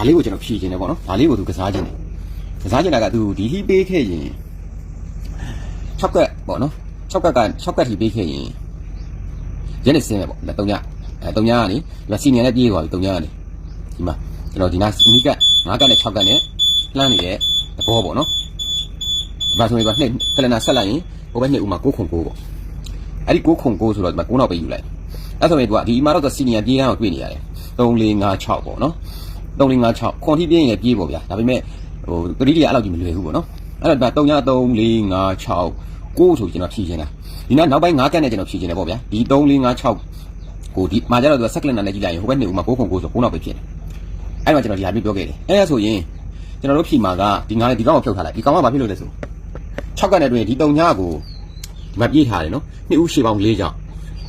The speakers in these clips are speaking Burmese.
ဒါလေးကိုကျွန်တော်ဖြည့်ခြင်းတယ်ပေါ့နော်ဒါလေးကိုသူကစားခြင်းတယ်ကစားခြင်းတာကသူဒီဟီပေးခဲ့ရင်6ကက်ပေါ့နော်6ကက်က6ကက်ထိပေးခဲ့ရင်ရနေစင်းပဲပေါ့ဒါ3ညအဲ3ညကနေဒီမှာစီနီယာနဲ့ပြေးသွားပြီ3ညကနေဒီမှာကျွန်တော်ဒီနာနီးကတ်9ကက်နဲ့6ကက်နဲ့လှမ်းနေတဲ့သဘောပေါ့နော်ဒီမှာဆိုရင်ဒီမှာနှစ်ကလနာဆက်လိုက်ရင်ဟိုဘက်နှစ်ဦးမှာ9ခု9ပေါ့အဲ့ဒီ9ခု9ဆိုတော့ဒီမှာ9နောက်ပဲယူလိုက်အဲ့ဆိုရင်သူကဒီမှာတော့စီနီယာပြေးတန်းကိုတွေ့နေရတယ်3 4 5 6ပေါ့နော် 3 4 5 6ခွန်ထိပြင်းရင်လည်းပြေးပေါ့ဗျာဒါပေမဲ့ဟိုတတိတရအဲ့လောက်ကြီးမလွယ်ဘူးပေါ့နော်အဲ့တော့ဒါ3 3 4 5 6 9ဆိုကျွန်တော်ဖြည့်ခြင်းတာဒီနောက်နောက်ပိုင်း9ကတ်နဲ့ကျွန်တော်ဖြည့်ခြင်းတယ်ပေါ့ဗျာဒီ3 4 5 6ကိုဒီမှာကျတော့သူကဆက်ကလန်နဲ့ကြည့်လိုက်ရင်ဟိုဘက်နေဦးမှာ9ခု9ဆို9နောက်ပဲဖြစ်တယ်အဲ့မှာကျွန်တော်ဒီဟာပြပြောခဲ့တယ်အဲ့ဒါဆိုရင်ကျွန်တော်တို့ဖြည့်မှာကဒီငါးလေးဒီကောင်ကိုဖြုတ်ထားလိုက်ဒီကောင်ကဘာဖြစ်လို့လဲဆို6ကတ်နဲ့တွင်ဒီ3ညကိုဒီမှာပြေးထားတယ်နော်နှစ်ဦးရှေ့ပေါင်း4ကြောင်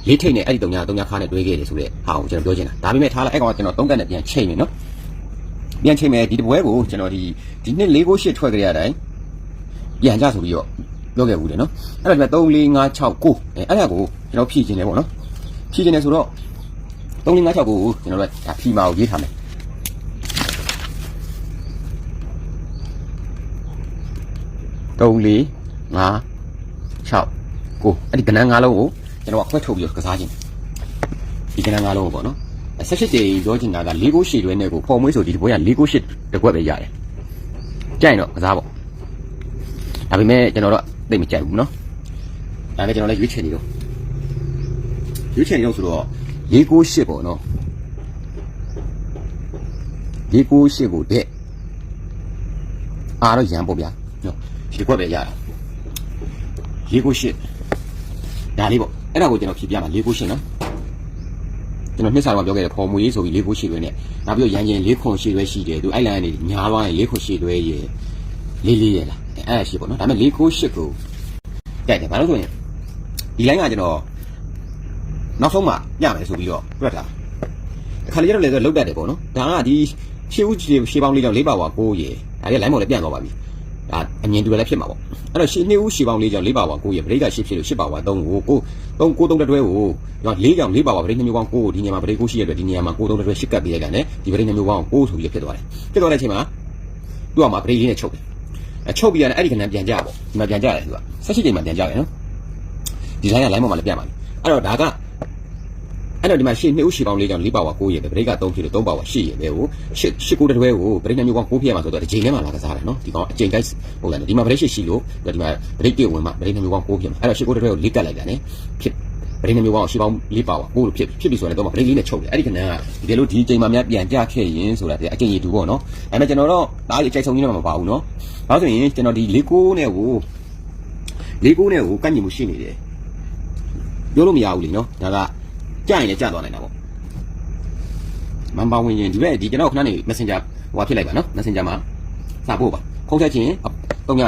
လေးထိတ်နဲ့အဲ့ဒီ3ည3ညခါနဲ့တွဲခဲ့တယ်ဆိုတဲ့ဟာကိုကျွန်တော်ပြောချင်တာဒါပေမဲ့ထားလိုက်အဲ့ကောင်ကကျွန်တော်3ကတ်နဲ့ပြန်ချိန်မယ်နော် ပြန်ချိန်မယ်ဒီတပွဲကိုကျွန်တော်ဒီဒီနှစ်၄ကို၈ထွက်ကြရတဲ့အတိုင်းပြန်ကြဆိုပြီးတော့ပြောခဲ့ဘူးတယ်နော်အဲ့ဒါဒီမှာ3 4 5 6 9အဲအဲ့ဒါကိုကျွန်တော်ဖြည့်ခြင်းတယ်ပေါ့နော်ဖြည့်ခြင်းတယ်ဆိုတော့3 4 5 6 9ကိုကျွန်တော်တို့ဒါဖြီမာကိုရေးထားမယ်3 4 5 6 9အဲ့ဒီကဏ္ဍ၅လုံးကိုကျွန်တော်ကခွဲထုတ်ပြီးတော့ကစားခြင်းဒီကဏ္ဍ၅လုံးကိုပေါ့နော် ဆက်ရှစ်တေပြောချင်တာက၄ကိုရှည်တွဲနဲ့ကိုဖော်မွေးဆိုဒီတပွဲက၄ကိုရှစ်တစ်ခွက်ပဲရတယ်ကြိုက်ရင်တော့ကစားပေါ့ဒါပေမဲ့ကျွန်တော်တော့သိမကြိုက်ဘူးเนาะဒါနဲ့ကျွန်တော်လည်းရွေးချယ်နေတော့ရွေးချယ်နေတော့ဆိုတော့၄ကိုရှစ်ပေါ့เนาะ၄ကိုရှစ်ကိုတဲ့အားတော့ရန်ပေါ့ဗျာเนาะဒီခွက်ပဲရတာ၄ကိုရှစ်ဒါလေးပေါ့အဲ့ဒါကိုကျွန်တော်ဖြည့်ပြမှာ၄ကိုရှစ်เนาะ ကျွန်တော်နှစ်ဆာတော့ပြောခဲ့တယ်ဖော်မွေးဆိုပြီးလေးခုရှိတွဲနဲ့နောက်ပြီးတော့ရန်ကျင်လေးခွန်ရှိတွဲရှိတယ်သူအဲ့လိုင်းကနေညားသွားရင်လေးခွန်ရှိတွဲရေလေးလေးရလားအဲ့ဒါရှိပေါ့နော်ဒါပေမဲ့လေးခုရှိကိုကြိုက်တယ်ဘာလို့ဆိုရင်ဒီလိုင်းကကျွန်တော်နောက်ဆုံးမှညမယ်ဆိုပြီးတော့ပြတ်တာအခါလေးတော့လည်းဆိုလောက်တတ်တယ်ပေါ့နော်ဒါကဒီရှေးဦးရှေးပေါင်းလေးကြောင့်လေးပါဝါကိုရေဒါကလိုင်းမော်လည်းပြန်သွားပါပြီဒါအမြင်တူလည်းဖြစ်မှာပေါ့အဲ့တော့ရှေးနှစ်ဦးရှေးပေါင်းလေးကြောင့်လေးပါဝါကိုရေဗရိတ်ကရှေးဖြစ်လို့ရှေးပါဝါ3ကိုကို 3 9 3တွဲကိုတော့၄ကြောင့်၄ပါဝါဗရိတ်နှစ်မျိုးပေါင်း9ကိုဒီနေရာမှာဗရိတ်9ရှိရတဲ့ဒီနေရာမှာ9 3တွဲရှစ်ကပ်ပေးလိုက်တာ ਨੇ ဒီဗရိတ်နှစ်မျိုးပေါင်း9ဆိုပြီးဖြစ်သွားတယ်ဖြစ်သွားတဲ့အချိန်မှာသူ့အမှာဗရိတ်လေးနဲ့ချုပ်တယ်အချုပ်ပြီးရတယ်အဲ့ဒီခဏပြန်ကြပေါ့ဒီမှာပြန်ကြတယ်သူကဆက်ရှိချိန်မှာပြန်ကြတယ်နော်ဒီဇိုင်းက line ပေါ်မှာလည်းပြန်ပါပြီအဲ့တော့ဒါက အဲ့တော့ဒီမှာရှေ့နှစ်ဦးရှေ့ပေါင်း၄ကြောင့်၄ပါဝါ9ရယ်ပဲဗရိတ်က3ဖြစ်လို့3ပါဝါ8ရယ်ပဲကိုရှစ်ရှစ်ကိုတစ်တွဲကိုဗရိတ်နှစ်မျိုးပေါင်း9ဖြစ်ရမှာဆိုတော့ဒီချိန်ထဲမှာလာကစားတယ်နော်ဒီကောင်အချိန်တိုင်းပုံစံဒီမှာဗရိတ်8ရှိလို့ဒီမှာဗရိတ်1ဝင်မှာဗရိတ်နှစ်မျိုးပေါင်း9ဖြစ်မှာအဲ့တော့ရှစ်ကိုတစ်တွဲကို၄ကတ်လိုက်တာ ਨੇ ဖြစ်ဗရိတ်နှစ်မျိုးပေါင်းရှေ့ပေါင်း၄ပါဝါ9လို့ဖြစ်ဖြစ်ပြီဆိုရင်တော့ဗရိတ်လေးနဲ့ချုပ်တယ်အဲ့ဒီခဏကဒီကလို့ဒီချိန်မှာများပြန်ကြခဲ့ရင်ဆိုတာတဲ့အချိန်ရည်တူပေါ့နော်ဒါပေမဲ့ကျွန်တော်တော့ဒါကြီးအချိန်ဆုံးကြီးတော့မပါဘူးနော်ဘာလို့ဆိုရင်ကျွန်တော်ဒီ၄9နဲ့ကို၄9နဲ့ကိုကန့်ညီမှုရှိနေတယ်ပြောလို့မရဘူးလေနော်ဒါက ကြရင်လည်းကြသွားနိုင်တာပေါ့မန်ပါဝင်ရင်ဒီဘက်ဒီကျွန်တော်ခဏနေ Messenger ဟိုဟာဖြစ်လိုက်ပါနော် Messenger မှာစာပို့ပါဖုန်းဆက်ခြင်းတုံးရ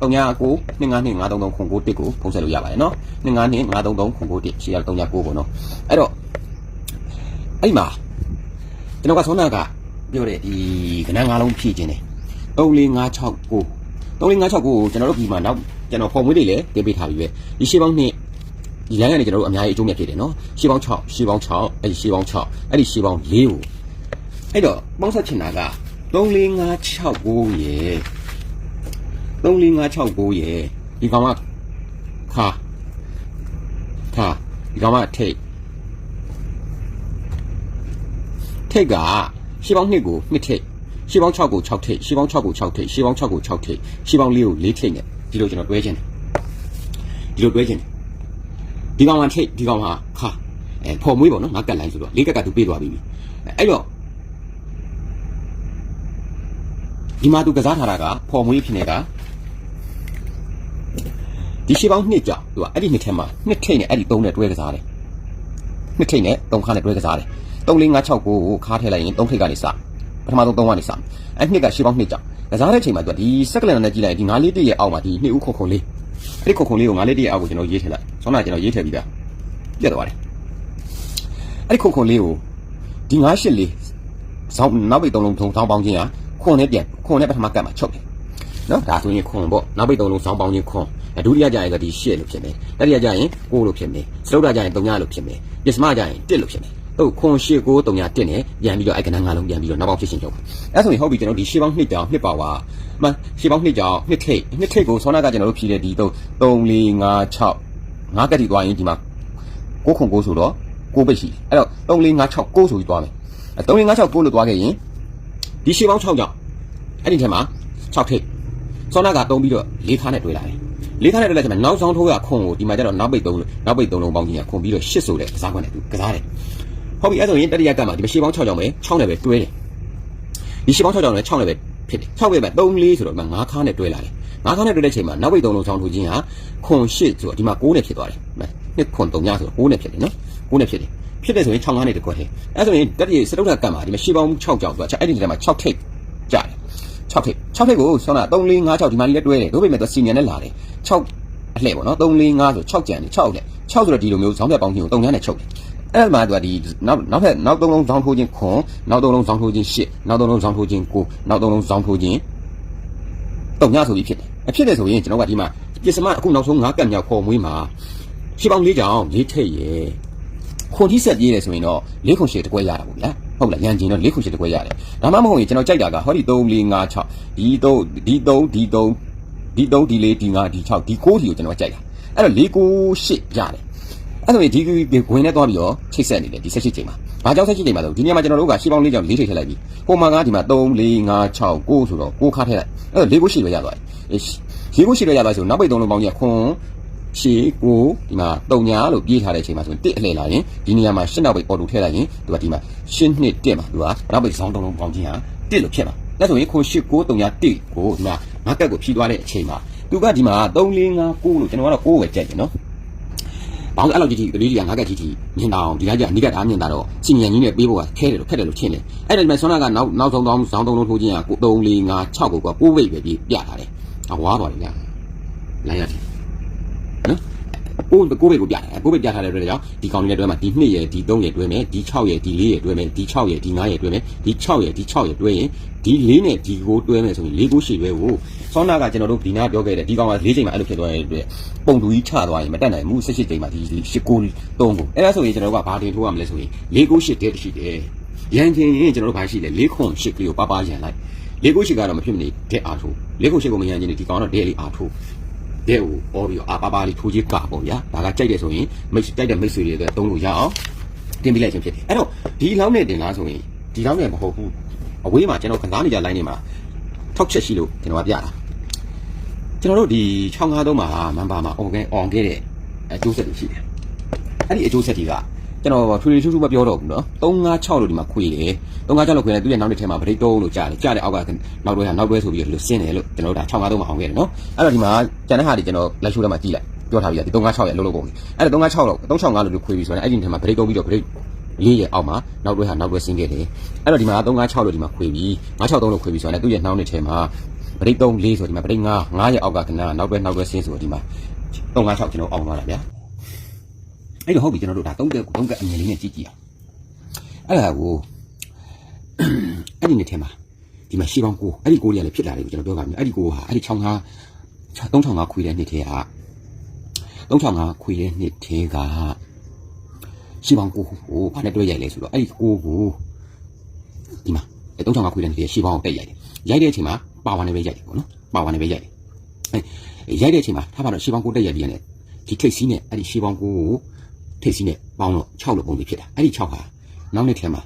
တုံးရကို2525339ကိုတစ်ကိုဖုန်းဆက်လို့ရပါတယ်နော်2525339ကိုတစ်ရှေ့ရ3ရ9ပေါ့နော်အဲ့တော့အဲ့မှာကျွန်တော်ကဆောနာကပြောတယ်ဒီကဏ္ဍ၅လုံးဖြည့်ခြင်းတယ်34569 34569ကိုကျွန်တော်တို့ဒီမှာနောက်ကျွန်တော်ဖုန်းမွေးတွေလည်းတင်ပေးထားပြီပဲဒီရှေ့ပေါင်းနှစ် ဒီလိုင်းကနေကျွန်တော်တို့အများကြီးအကျိုးမြတ်ဖြစ်တယ်နော်ရှေ့ပေါင်း6ရှေ့ပေါင်း6အဲ့ဒီရှေ့ပေါင်း6အဲ့ဒီရှေ့ပေါင်း4ကိုအဲ့တော့ပေါင်းဆက်ချင်တာက34569ရေ34569ရေဒီကောင်ကခါခါဒီကောင်ကထိတ်ထိတ်ကရှေ့ပေါင်း2ကို2ထိတ်ရှေ့ပေါင်း6ကို6ထိတ်ရှေ့ပေါင်း6ကို6ထိတ်ရှေ့ပေါင်း6ကို6ထိတ်ရှေ့ပေါင်း4ကို4ထိတ်နဲ့ဒီလိုကျွန်တော်တွဲခြင်းဒီလိုတွဲခြင်း ဒီကောင်ကထိတ်ဒီကောင်ဟာခါအဲဖော်မွေးပေါ့နော်ငါကတ်လိုင်းဆိုတော့လေးကက်ကသူပေးသွားပြီအဲ့တော့ဒီမှာသူကစားထားတာကဖော်မွေးဖြစ်နေတာဒီရှေးပေါင်းနှစ်ကြောင်သူကအဲ့ဒီနှစ်ထဲမှာနှစ်ထိတ်နဲ့အဲ့ဒီသုံးနဲ့တွဲကစားတယ်နှစ်ထိတ်နဲ့သုံးခါနဲ့တွဲကစားတယ်3 4 5 6ကိုခါထည့်လိုက်ရင်3ထိတ်ကနေစပထမဆုံး3ကနေစအဲ့နှစ်ကရှေးပေါင်းနှစ်ကြောင်ကစားတဲ့အချိန်မှာသူကဒီစက်ကလန်နဲ့ကြည့်လိုက်ရင်ဒီ9လေးတည့်ရဲ့အောက်မှာဒီနှစ်ဦးခုံခုံလေး အဲ့ဒီခုံခုံလေးကို9လေးတည့်ရဲ့အောက်ကိုကျွန်တော်ရေးထည့်လိုက်ဆောင်းနာကျွန်တော်ရေးထည့်ပြီးသားပြတ်သွားတယ်အဲ့ဒီခုံခုံလေးကိုဒီ9ရှစ်လေးဇောင်းနောက်ပိတ်သုံးလုံးထုံဇောင်းပေါင်းခြင်းဟာခွန်နဲ့ပြန်ခွန်နဲ့ပထမကတ်မှာချုပ်တယ်နော်ဒါဆိုရင်ခွန်ပေါ့နောက်ပိတ်သုံးလုံးဇောင်းပေါင်းခြင်းခွန်ဒုတိယကြရင်ကဒီရှစ်လို့ဖြစ်မယ်တတိယကြရင်9လို့ဖြစ်မယ်စတုတ္ထကြရင်3လို့ဖြစ်မယ်ပစ္စမကြရင်1လို့ဖြစ်မယ် တော့ခွန်ရှိကိုတုံညာတက်နေပြန်ပြီးတော့အဲ့ကဏ္ဍငါလုံးပြန်ပြီးတော့နောက်ပေါင်းဖြစ်ရှင်ချုပ်အဲ့ဆိုရင်ဟုတ်ပြီကျွန်တော်ဒီရှေးပေါင်းနှစ်တောင်နှစ်ပါဝါမှရှေးပေါင်းနှစ်ကြောင်နှစ်ထိတ်နှစ်ထိတ်ကိုဆောနာကကျွန်တော်တို့ဖြည့်တဲ့ဒီတော့3 4 5 6ငါးကတိသွားရင်ဒီမှာ6ခွန်6ဆိုတော့6ပိတ်ရှိအဲ့တော့3 4 5 6 6ဆိုပြီးသွားမယ်3 4 5 6 6လို့သွားခဲ့ရင်ဒီရှေးပေါင်း6ကြောင်အဲ့ဒီထဲမှာ6ထိတ်ဆောနာကတုံးပြီးတော့၄ခါနဲ့တွေ့လာတယ်လေးခါနဲ့တွေ့လိုက်ချိန်မှာနောက်ဆောင်ထိုးရခွန်ကိုဒီမှာကျတော့နောက်ပိတ်သုံးလို့နောက်ပိတ်သုံးလုံးပေါင်းကြီးကခွန်ပြီးတော့ရှစ်ဆိုတဲ့ကစားခွင့်နဲ့သူကစားတယ် ဟုတ်ပြီအဲ့ဆိုရင်တတိယကတ်မှာဒီရှေးပေါင်း6ကြောင်ပဲ6နဲ့ပဲတွဲတယ်ဒီရှေးပေါင်း6ကြောင်နဲ့6နဲ့ပဲဖြစ်တယ်6ပဲပဲ3 4ဆိုတော့ဒီမှာ9ခါနဲ့တွဲလာတယ်9ခါနဲ့တွဲတဲ့ချိန်မှာနောက်ပိတ်သုံးလုံးဆောင်ထိုးခြင်းဟာခွန်ရှစ်ဆိုတော့ဒီမှာ6နဲ့ဖြစ်သွားတယ်နှစ်ခွန်3ညဆိုတော့6နဲ့ဖြစ်တယ်နော်6နဲ့ဖြစ်တယ်ဖြစ်တယ်ဆိုရင်6 9နဲ့တကွက်တယ်အဲ့ဆိုရင်တတိယစတုထကတ်မှာဒီမှာရှေးပေါင်း6ကြောင်ဆိုတာအဲ့ဒီထဲမှာ6ထိပ်ကြတယ်6ထိပ်6ထိပ်ကိုဆောင်းတာ3 4 5 6ဒီမှာလေးလည်းတွဲတယ်တို့ပေမဲ့သူစီနီယံနဲ့လာတယ်6အလှည့်ပေါ့နော်3 4 5ဆို6ကြံတယ်6လက်6ဆိုတော့ဒီလိုမျိုးဇောင်းပြပေါင်းခြင်းကို3ညနဲ့ချုပ်တယ် အဲ့မှာသူကဒီနောက်နောက်ထပ်နောက်သုံးလုံးဇောင်းထိုးခြင်းခွန်နောက်သုံးလုံးဇောင်းထိုးခြင်း8နောက်သုံးလုံးဇောင်းထိုးခြင်း9နောက်သုံးလုံးဇောင်းထိုးခြင်း3ညဆိုပြီးဖြစ်တယ်အဖြစ်တယ်ဆိုရင်ကျွန်တော်ကဒီမှာပြစ္စမအခုနောက်ဆုံး9ကတ်မြောက်ခေါ်မွေးမှာရှေးပေါင်း၄ကြောင်၄ထိပ်ရယ်ခွန်ကြီးဆက်ပြေးတယ်ဆိုရင်တော့၄ခွန်ရှေ့တကွဲရတာပေါ့ဗျာဟုတ်လားရန်ကျင်တော့၄ခုရှိတကွဲရတယ်ဒါမှမဟုတ်ရင်ကျွန်တော်ကြိုက်တာကဟောဒီ3 4 5 6ဒီ3ဒီ3ဒီ3ဒီ3ဒီ4ဒီ5ဒီ6ဒီ9ဒီကိုကျွန်တော်ကြိုက်တာအဲ့တော့4 9 8ရတယ် အဲ့ဆိုရင်ဒီခွင်းနဲ့သွားပြီးတော့ချိတ်ဆက်နေတယ်ဒီဆက်ရှိချိန်မှာဘာကြောင့်ဆက်ရှိချိန်မှာလဲဒီနေရာမှာကျွန်တော်တို့ကရှင်းပေါင်း၄ကြောင့်၄ထိတ်ထည့်လိုက်ပြီဟိုမှာကဒီမှာ3 4 5 6 9ဆိုတော့9ခါထည့်လိုက်အဲ့တော့၄ခုရှိလို့ရသွားတယ်အေး၄ခုရှိလို့ရသွားဆိုနောက်ပိတ်၃လုံးပေါင်းကြီးခွန်းရှေကိုဒီမှာတုံညာလို့ပြေးထားတဲ့အချိန်မှာဆိုရင်တစ်အလှည့်လာရင်ဒီနေရာမှာရှင်းနောက်ပိတ်အော်တိုထည့်လိုက်ရင်သူကဒီမှာရှင်းနှစ်တက်မှာသူကနောက်ပိတ်ဆောင်းတုံးလုံးပေါင်းခြင်းဟာတစ်လို့ဖြစ်မှာဒါဆိုရင်ခွန်ရှစ်ကိုတုံညာတစ်ကိုဒီမှာငါကက်ကိုဖြီးသွားတဲ့အချိန်မှာသူကဒီမှာ3 4 5 9လို့ကျွန်တော်ကတော့9ပဲကြိုက်တယ်နော် ဘောင်းအဲ့လောက်ကြီးကြီးကလေးကြီးကငါကက်ကြီးကြီးမြင်တာအောင်ဒီကကြီးအနိကအားမြင်တာတော့စီနီယံကြီးနဲ့ပေးဖို့ကခဲတယ်လို့ခက်တယ်လို့ထင်တယ်အဲ့ဒါဒီမှာဆွမ်းနာကနောက်နောက်ဆုံးသောင်းဇောင်းတုံးလုံးထိုးခြင်းက3 4 5 6ကိုက9ဝိတ်ပဲပြီးပြထားတယ်အဝါသွားတယ်ဗျာလိုက်ရတယ်နော် ကိုကိုပဲကိုပြတယ်ကိုပဲပြထားတဲ့အတွက်ကြောင့်ဒီကောင်လေးနဲ့တွဲမှာဒီ2ရယ်ဒီ3ရယ်တွဲမယ်ဒီ6ရယ်ဒီ4ရယ်တွဲမယ်ဒီ6ရယ်ဒီ9ရယ်တွဲမယ်ဒီ6ရယ်ဒီ6ရယ်တွဲရင်ဒီ4နဲ့ဒီကိုတွဲမယ်ဆိုရင်4ကိုရှိတွဲကိုဆောင်းနာကကျွန်တော်တို့ဒီနာပြောခဲ့တဲ့ဒီကောင်က4ချိန်မှာအဲ့လိုဖြစ်သွားတဲ့အတွက်ပုံတူကြီးချသွားရင်မတက်နိုင်ဘူး18ချိန်မှာဒီ8ကို3ကိုအဲ့ဒါဆိုရင်ကျွန်တော်တို့ကဘာတင်ထိုးရမလဲဆိုရင်4ကို8တဲ့ရှိတယ်ရန်ချင်းရင်ကျွန်တော်တို့ဘာရှိလဲ4ခွန်8ကလေးကိုပါပါရန်လိုက်4ကို8ကတော့မဖြစ်မနေတဲ့အားထိုး4ကို8ကိုမရန်ချင်းဒီကောင်တော့ဒဲလေးအားထိုး တဲ့ကိုအော်ပြီးအာပါပါလေးထိုးကြီးကပေါ့ဗျာဒါကကြိုက်တယ်ဆိုရင်မိတ်ကြိုက်တဲ့မိတ်ဆွေတွေအတွက်သုံးလို့ရအောင်တင်ပြလိုက်ခြင်းဖြစ်တယ်အဲ့တော့ဒီလောက်နဲ့တင်လားဆိုရင်ဒီလောက်နဲ့မဟုတ်ဘူးအဝေးမှာကျွန်တော်ကစားနေကြ line နေမှာထောက်ချက်ရှိလို့ကျွန်တော်ကပြတာကျွန်တော်တို့ဒီ653မှာမန်ပါမှာ on ခဲ့ on ခဲ့တဲ့အကျိုးဆက်တွေရှိတယ်အဲ့ဒီအကျိုးဆက်တွေက ကျွန်တော်ထူထူထူထူမပြောတော့ဘူးနော်356လို့ဒီမှာခွေတယ်356လို့ခွေတယ်သူ့ရဲ့နောက်တစ်ထဲမှာဗရိတ်တုံးလို့ကြားတယ်ကြားတယ်အောက်ကနောက်တွဲဟာနောက်တွဲဆိုပြီးတော့ဒီလိုဆင်းတယ်လို့ကျွန်တော်တို့ဒါ653မှာအောင်ခဲ့တယ်နော်အဲ့တော့ဒီမှာကျန်တဲ့ဟာတွေကျွန်တော်လက်ရှိထဲမှာကြည့်လိုက်ပြောထားပြီးသားဒီ356ရဲ့အလုပ်လုပ်ပုံကြီးအဲ့တော့356လို့365လို့ဒီခွေပြီးဆိုတော့အဲ့ဒီထဲမှာဗရိတ်တုံးပြီးတော့ဗရိတ်ရေးရအောင်မှာနောက်တွဲဟာနောက်တွဲဆင်းခဲ့တယ်အဲ့တော့ဒီမှာ356လို့ဒီမှာခွေပြီး963လို့ခွေပြီးဆိုတော့သူ့ရဲ့နှောင်းနှစ်ထဲမှာပရိတ်3 4ဆိုဒီမှာပရိတ်5 5ရဲ့အောက်ကကဏ္ဍနောက်တွဲနောက်တွဲဆင်းဆိုဒီမှာ356ကျွန်တော်အောင်သွားတာဗျာ အဲ့တော့ဟုတ်ပြီကျွန်တော်တို့ဒါသုံးကက်သုံးကက်အမြင်လေးနဲ့ကြည့်ကြည့်အောင်အဲ့ဒါကိုအဲ့ဒီနေ့ထဲမှာဒီမှာရှေးပေါင်းကိုအဲ့ဒီကိုလေးကလည်းဖြစ်လာတယ်ကိုကျွန်တော်ပြောပါမယ်အဲ့ဒီကိုဟာအဲ့ဒီ6 5 365ခွေတဲ့နှစ်ထဲက365ခွေတဲ့နှစ်ထဲကရှေးပေါင်းကိုကိုဘာနဲ့တွဲရိုက်လဲဆိုတော့အဲ့ဒီကိုကိုဒီမှာအဲ့365ခွေတဲ့နှစ်ထဲရှေးပေါင်းကိုတက်ရိုက်တယ်ရိုက်တဲ့အချိန်မှာပါဝါနဲ့ပဲရိုက်တယ်ပေါ့နော်ပါဝါနဲ့ပဲရိုက်တယ်အဲ့ရိုက်တဲ့အချိန်မှာထားပါတော့ရှေးပေါင်းကိုတက်ရိုက်ပြီးရတယ်ဒီထိတ်စီးနဲ့အဲ့ဒီရှေးပေါင်းကိုကို ထိတ်စီးနဲ့ပေါင်းတော့6လို့ပုံပြီးဖြစ်တာအဲ့ဒီ6ဟာနောက်နေ့ထဲမှာ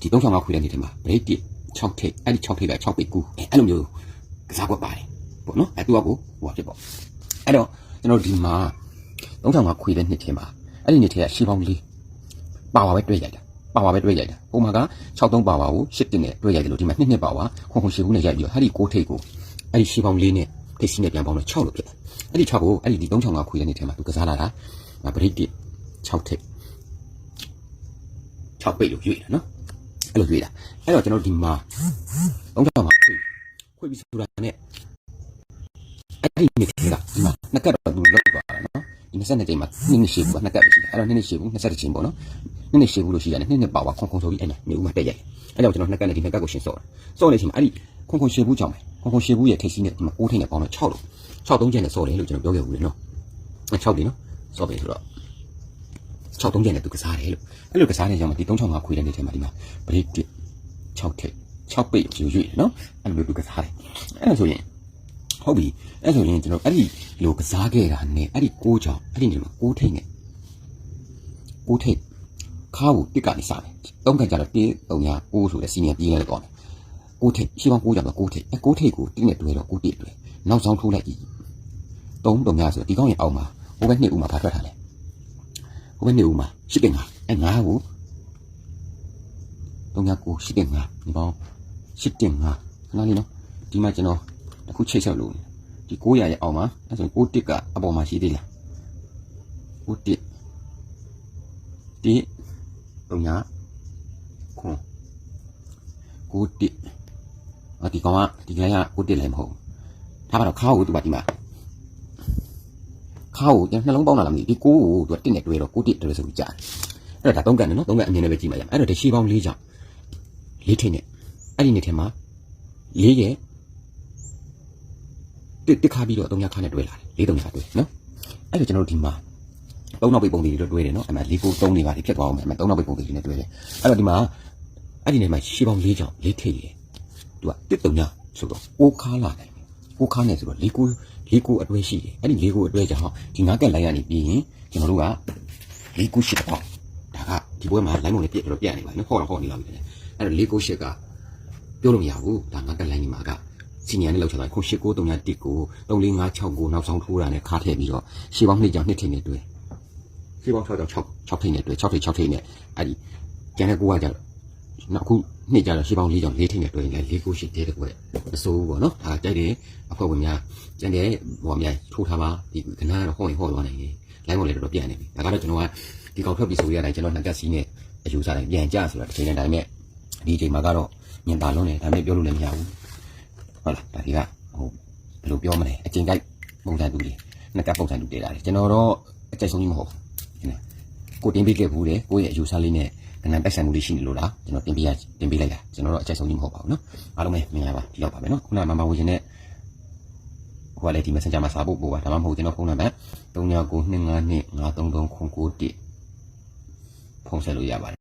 ဒီ365ခွေတဲ့နေ့ထဲမှာ break 6ထိတ်အဲ့ဒီ6ထိတ်က6ပိတ်ကူအဲ့အဲ့လိုမျိုးကစားကွက်ပါတယ်ပေါ့နော်အဲ့သူကကိုဟိုဖြစ်ပေါ့အဲ့တော့ကျွန်တော်ဒီမှာ365ခွေတဲ့နှစ်ထဲမှာအဲ့ဒီနှစ်ထဲကရှေးပေါင်းလေးပါဝါပဲတွေ့ရိုက်တာပါဝါပဲတွေ့ရိုက်တာဟိုမှာက63ပါဝါကို8တင်နဲ့တွေ့ရိုက်တယ်လို့ဒီမှာ2နှစ်ပါဝါခွန်ခွန်ရှေးဘူးနဲ့ရိုက်ပြီးတော့အဲ့ဒီ6ထိတ်ကိုအဲ့ဒီရှေးပေါင်းလေးနဲ့ထိတ်စီးနဲ့ပြန်ပေါင်းတော့6လို့ဖြစ်တယ်အဲ့ဒီ6ကိုအဲ့ဒီ365ခွေတဲ့နှစ်ထဲမှာသူကစားလာတာ ပရိတ်တိ6ထိပ်6ပိတ်လို့ရွေ့တာနော်အဲ့လိုရွေ့တာအဲ့တော့ကျွန်တော်ဒီမှာ3000မှာခွေခွေပြီးဆိုတာနဲ့အဲ့ဒီနေ့ကဒီမှာနှစ်ကတ်တော့သူလောက်သွားတာနော်ဒီ22ချိန်မှာနှစ်နှစ်ရှိဘူးနှစ်ကတ်ပဲရှိတယ်အဲ့တော့နှစ်နှစ်ရှိဘူး22ချိန်ပေါ့နော်နှစ်နှစ်ရှိဘူးလို့ရှိရတယ်နှစ်နှစ်ပါဝါခွန်ခွန်ဆိုပြီးအဲ့နဲ့မြေဦးမှာတက်ရိုက်အဲ့တော့ကျွန်တော်နှစ်ကတ်နဲ့ဒီနှစ်ကတ်ကိုရှင်းစော့တယ်စော့နေချိန်မှာအဲ့ဒီခွန်ခွန်ရှိဘူးကြောင့်ခွန်ခွန်ရှိဘူးရဲ့ထိပ်စီးနဲ့ဒီမှာ6ထိပ်နဲ့ပေါင်းတော့6လို့6 3ချက်နဲ့စော့တယ်လို့ကျွန်တော်ပြောခဲ့ဘူးလေနော်6ပြီနော် စော့ပြီဆိုတော့6 6 3ချက်နဲ့သူကစားတယ်လို့အဲ့လိုကစားတဲ့ကြောင့်ဒီ365ခွေတဲ့နေထဲမှာဒီမှာပရိတစ်6ထိပ်6ပိတ်ယူရွေ့နော်အဲ့လိုသူကစားတယ်အဲ့ဒါဆိုရင်ဟုတ်ပြီအဲ့ဆိုရင်ကျွန်တော်အဲ့ဒီလိုကစားခဲ့တာနဲ့အဲ့ဒီ6ကြောင်အဲ့ဒီနေမှာ6ထိပ်နဲ့6ထိပ်ခါကိုတစ်ကနေစားတယ်သုံးခါကျတော့1 3ညာ6ဆိုတဲ့စီမံပြီးလဲတော့တယ်6ထိပ်ရှင်းပေါင်း6ကြောင်တော့6ထိပ်အဲ့6ထိပ်ကိုတစ်နဲ့တွဲတော့6တစ်တွဲနောက်ဆုံးထိုးလိုက်ပြီ3 3ညာဆိုဒီကောင်းရင်အောင်မှာ ဟိုဘက်2ဦးမှာဖာထွက်ထားတယ်ဟိုဘက်နေဦးမှာရှစ်တင်ငါအဲငါကိုတော့ညာကိုရှစ်တင်ငါဒီပေါင်းရှစ်တင်ငါခဏလေးနော်ဒီမှာကျွန်တော်တစ်ခုချိတ်ဆက်လို့ဒီ900ရဲ့အောက်မှာအဲဆို9တစ်ကအပေါ်မှာရှိသေးလား9တစ်ဒီတော့ညာခွန်9တစ်အဒီကောင်ကဒီကလေးက9တစ်လည်းမဟုတ်ဒါပါတော့ခါကိုသူကဒီမှာ ခါကိုနှလုံးပေါင်းလာလားမသိဘူးဒီကိုကိုသူကတစ်နဲ့တွဲတော့ကိုတစ်တွဲဆိုပြီးကြားတယ်အဲ့ဒါဒါသုံးကန်တယ်နော်သုံးကန်အမြင်နဲ့ပဲကြည့်မှရမယ်အဲ့တော့ဒီရှေးပေါင်း၄ကြောင်၄ထိပ်နဲ့အဲ့ဒီနေ့ထဲမှာ၄ရဲ့တစ်တစ်ခါပြီးတော့သုံးညခါနဲ့တွဲလာတယ်၄သုံးညတွဲနော်အဲ့တော့ကျွန်တော်တို့ဒီမှာသုံးနောက်ပိတ်ပုံလေးတွေတွဲတယ်နော်အဲ့မှာ၄ကို3နေပါလိဖြစ်သွားအောင်မယ်အဲ့မှာသုံးနောက်ပိတ်ပုံလေးတွေနဲ့တွဲတယ်အဲ့တော့ဒီမှာအဲ့ဒီနေ့မှာရှေးပေါင်း၄ကြောင်၄ထိပ်ရဲ့သူကတစ်သုံးညဆိုတော့ကိုခါလာတယ်ကိုခါနဲ့ဆိုတော့၄ကို ၄ကိုအတွဲရှိတယ်အဲ့ဒီ၄ကိုအတွဲကြောင်ဒီငါကက်လိုင်းကနေပြီးရင်ကျွန်တော်တို့က၄ကိုရှိတော့ဒါကဒီဘွဲမှာလိုင်းမုံလေးပြည့်တော့ပြတ်နေပါနော်ဟောတော့ဟောနေလောက်ပြီလေအဲ့တော့၄ကိုရှိကပြောလို့မရဘူးဒါငါကက်လိုင်းဒီမှာကစီနီယံနဲ့လောက်ချတာခု၈ကို3ည1ကို3 4 5 6ကိုနောက်ဆုံးထိုးတာနဲ့ခါထည့်ပြီးတော့ရှေးပေါင်း2ကြောင်2ထိပ်နဲ့တွဲရှေးပေါင်း6ကြောင်6 6ထိပ်နဲ့တွဲ6ထိပ်6ထိပ်နဲ့အဲ့ဒီကျန်တဲ့ကိုကကြတော့ နောက်အခုနှစ်ကြတော့ရှေးပေါင်း၄ကြောင်၄ထိပ်နဲ့တွဲရင်လည်း၄ကိုရှိသေးတယ်ကွယ်မစိုးဘူးပေါ့နော်ဒါကြိုက်တယ်အဖွဲ့ဝင်များကျန်တဲ့ဘောများထိုးထားပါဒီကနန်းကတော့ဟောရင်ဟောသွားနိုင်တယ်လိုင်းပေါ်လည်းတော်တော်ပြန်နေပြီဒါကတော့ကျွန်တော်ကဒီကောင်ထွက်ပြီးဆိုရတိုင်းကျွန်တော်နှစ်ကက်စီးနဲ့အယူစားတိုင်းပြန်ကြဆိုတာတစ်ချိန်နဲ့ဒါပေမဲ့ဒီအချိန်မှာကတော့မြင်ပါလုံးတယ်ဒါပေမဲ့ပြောလို့လည်းမရဘူးဟုတ်လားဒါဒီကဟိုဘယ်လိုပြောမလဲအချိန်ကြိုက်ပုံစံတူလေးနှစ်ကက်ပုံစံတူတည်လာတယ်ကျွန်တော်တော့အကြိုက်ဆုံးကြီးမဟုတ်ဘူးနည်း ကိုတင်ပေးခဲ့ဘူးတယ်ကိုရဲ့အယူဆလေးနဲ့ကဏ္ဍတိုက်ဆိုင်မှုလေးရှိနေလို့လားကျွန်တော်တင်ပေးရတင်ပေးလိုက်တာကျွန်တော်တော့အကျိုက်ဆုံးကြီးမဟုတ်ပါဘူးနော်အားလုံးပဲမင်္ဂလာပါဒီလောက်ပါပဲနော်ခုနမမဝေချင်တဲ့ဟိုကလည်းဒီ messenger မှာစာပို့ပို့ပါဒါမှမဟုတ်ကျွန်တော်ဖုန်းနံပါတ်3992533991ဖုန်းဆက်လို့ရပါတယ်